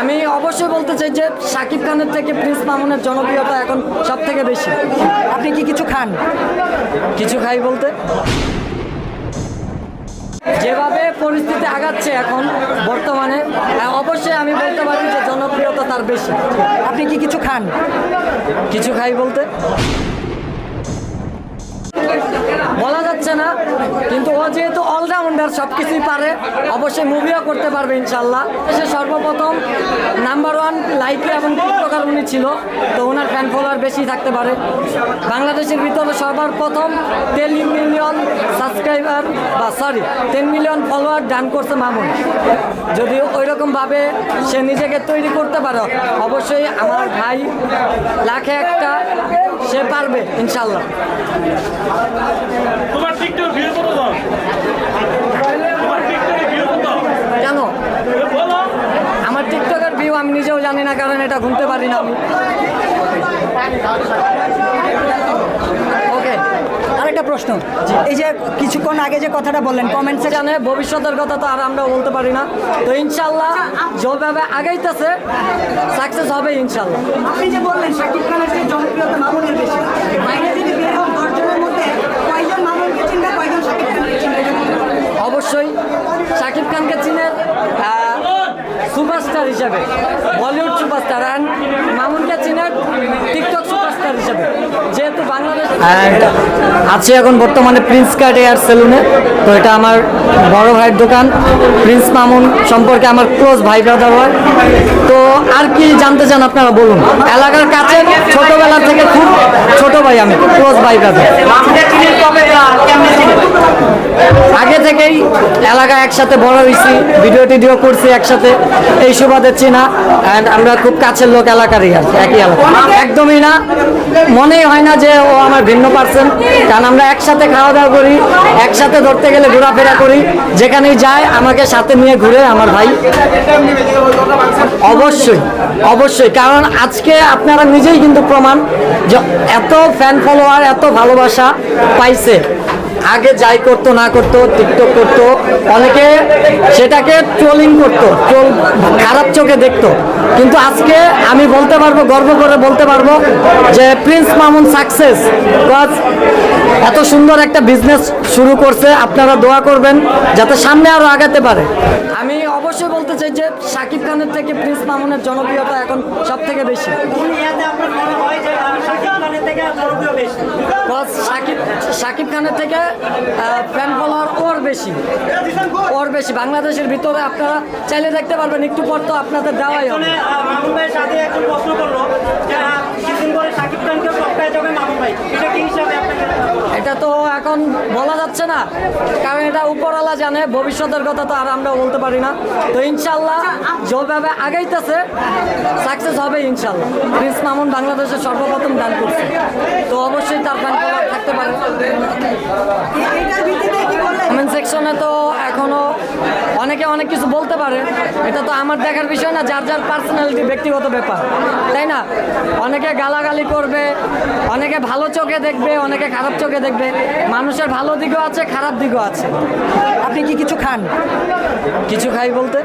আমি অবশ্যই বলতে চাই যে শাকিব খানের থেকে প্রিন্স মামুনের জনপ্রিয়তা এখন সব থেকে বেশি। আপনি কি কিছু খান? কিছু খাই বলতে? যেভাবে পরিস্থিতি আগাচ্ছে এখন বর্তমানে অবশ্যই আমি বলতে পারি যে জনপ্রিয়তা তার বেশি। আপনি কি কিছু খান? কিছু খাই বলতে? যাচ্ছে না। কিন্তু ও যেহেতু অলরাউন্ডার সব কিছুই পারে। অবশ্যই মুভিও করতে পারবে ইনশাল্লাহ সে সর্বপ্রথম নাম্বার ওয়ান লাইফে এবং টিকটকার উনি ছিল, তো ওনার ফ্যান ফলোয়ার বেশি থাকতে পারে। বাংলাদেশের ভিতরে সবার প্রথম টেন মিলিয়ন সাবস্ক্রাইবার বা sorry ten million follower done করছে মামুন। যদি ওই রকমভাবে সে নিজেকে তৈরি করতে পারে, অবশ্যই আমার ভাই লাখে একটা সে পারবে ইনশাল্লাহ তোমার টিকটক ভিউ কত দাম তোমার টিকটকে ভিউ কত? কেন বলো। আমার টিকটকের ভিউ আমি নিজেও জানি না কারণ এটা ঘুমতে পারি না আমি। ওকে আরেকটা প্রশ্ন। এই যে কিছুক্ষণ আগে যে কথাটা বললেন কমেন্ট সেকশন জানে ভবিষ্যতের কথা তো আর আমরা বলতে পারি না। তো ইনশাল্লাহ যেভাবে আগাইতেছে সাকসেস হবে ইনশাল্লাহ আপনি যে বললেন শাকিব খানের যে জনপ্রিয়তা মামুনের বেশি বাইরে যদি বের হন দশজনের মধ্যে কয়জন মামুনকে চিনবে কয়জন শাকিব খানকে চিনবে অবশ্যই শাকিব খানকে চিনেন সুপারস্টার হিসাবে বলিউড সুপারস্টার অ্যান্ড মামুনকে চিনেন টিকটক সুপারস্টার হিসাবে যেহেতু বাংলাদেশ আছি এখন বর্তমানে প্রিন্স কার্ড এয়ার সেলুনে তো এটা আমার বড় ভাইয়ের দোকান। প্রিন্স মামুন সম্পর্কে আমার ক্লোজ ভাই ব্রাদার হয়। তো আর কি জানতে চান আপনারা বলুন। এলাকার কাছে ছোটবেলা থেকে খুব ছোট ভাই আমি ক্লোজ ভাই ব্রাদার আগে থেকেই এলাকা একসাথে বড় হয়েছি ভিডিও টিডিও করছি একসাথে। এই সুবাদে চিনা অ্যান্ড আমরা খুব কাছের লোক এলাকারই আর একই এলাকা। একদমই না, মনেই হয় না যে ও আমার ভিন্ন পার্সন কারণ আমরা একসাথে খাওয়া দাওয়া করি, একসাথে ধরতে গেলে ঘোরাফেরা করি, যেখানেই যায় আমাকে সাথে নিয়ে ঘুরে আমার ভাই। অবশ্যই অবশ্যই, কারণ আজকে আপনারা নিজেই কিন্তু প্রমাণ যে এত ফ্যান ফলোয়ার এত ভালোবাসা পাইছে। আগে যাই করতো, না করতো, টিকটক করতো, অনেকে সেটাকে ট্রোলিং করতো, ট্রোল খারাপ চোখে দেখতো। কিন্তু আজকে আমি বলতে পারব, গর্ব করে বলতে পারব যে প্রিন্স মামুন সাকসেস এত সুন্দর একটা বিজনেস শুরু করছে আপনারা দোয়া করবেন যাতে সামনে আরও আগাতে পারে। আমি অবশ্যই বলতে চাই যে শাকিব খানের থেকে প্রিন্স মামুনের জনপ্রিয়তা এখন সব থেকে বেশি শাকিব শাকিব খানের থেকে ফ্যান ফলোয়ার ওর বেশি। ওর বেশি। বাংলাদেশের ভিতরে আপনারা চাইলে দেখতে পারবেন একটু পর তো আপনাদের দেওয়াই হবে। সাথে একজন প্রশ্ন করল খানকে টপকায় যাবে মামুন ভাই এটা তো এখন বলা যাচ্ছে না কারণ এটা উপরওয়ালা জানে ভবিষ্যতের কথা তো আর আমরা বলতে পারি না। তো ইনশাল্লাহ যেভাবে আগাইতেছে সাকসেস হবে ইনশাল্লাহ প্রিন্স মামুন বাংলাদেশের সর্বপ্রথম দান করছে। তো অবশ্যই তার ফলোয়ার থাকতে পারে। কমেন্ট সেকশনে তো এখনও অনেকে অনেক কিছু বলতে পারে। এটা তো আমার দেখার বিষয় না, যার যার পার্সোনালিটি ব্যক্তিগত ব্যাপার। তাই না? অনেকে গালাগালি করবে, অনেকে ভালো চোখে দেখবে, অনেকে খারাপ চোখে দেখবে। মানুষের ভালো দিকও আছে, খারাপ দিকও আছে। আপনি কি কিছু খান? কিছু খাই বলতে?